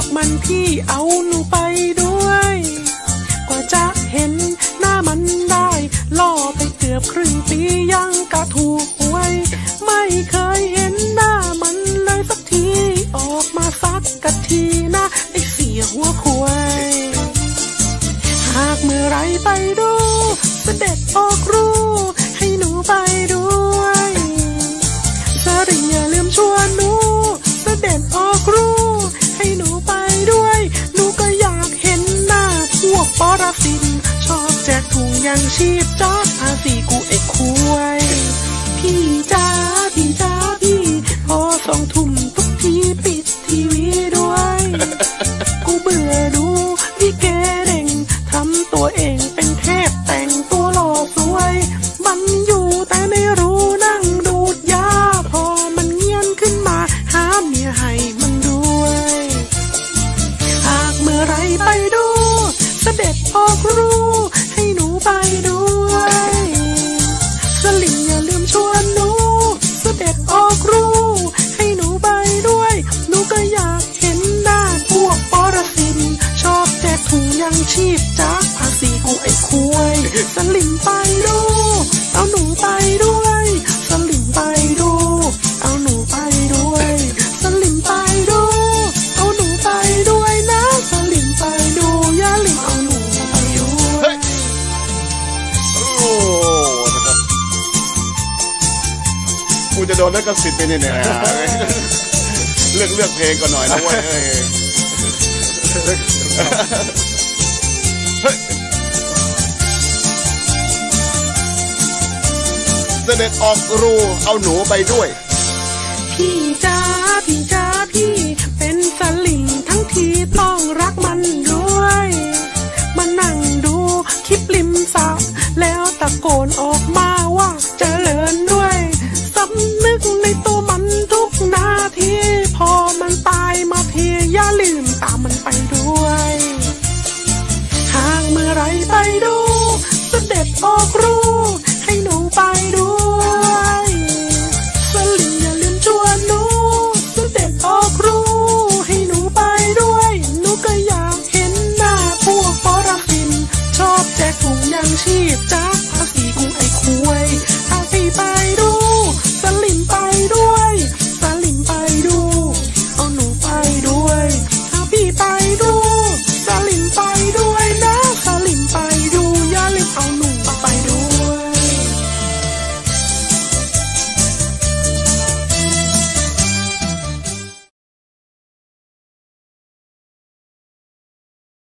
อกมันพี่เอาหนูไปด้วย กว่าจะเห็นหน้ามันได้ล่อไปเกือบครึ่งปียังกะถูกหวย ไม่เคยเห็นหน้ามันเลยสักที ออกมาสักกะทีนะไอเสียหัวควายหากเมื่อไรไปดูเสด็จออกรู้ ให้หนูไปด้วยสริงอย่าลืมชว อบสินชอบแจกถุงยังชีพจอบภาษีกูไอ้คุย ออกรู้ ให้หนูไปด้วย สลิมอย่าลืมชวนหนู เสด็จออกรู้ ให้หนูไปด้วย หนูก็อยากเห็นหน้าพวกปรสิตชอบแจกถุงยังชีพจากภาษีกูไอ้คุยสลิมไปดูเอ จะโดนนักกสิทธิ์ไปเนี่ยนะเลือกเลือกเพลงก่อนหน่อยนะเว้ยเฮ้ยเฮ้ยเสด็จออกรูเอาหนูไปด้วย พี่จ้าพี่จ้าพี่เป็นสลิม ไปดู สเต็จออกรูให้หนูไปดู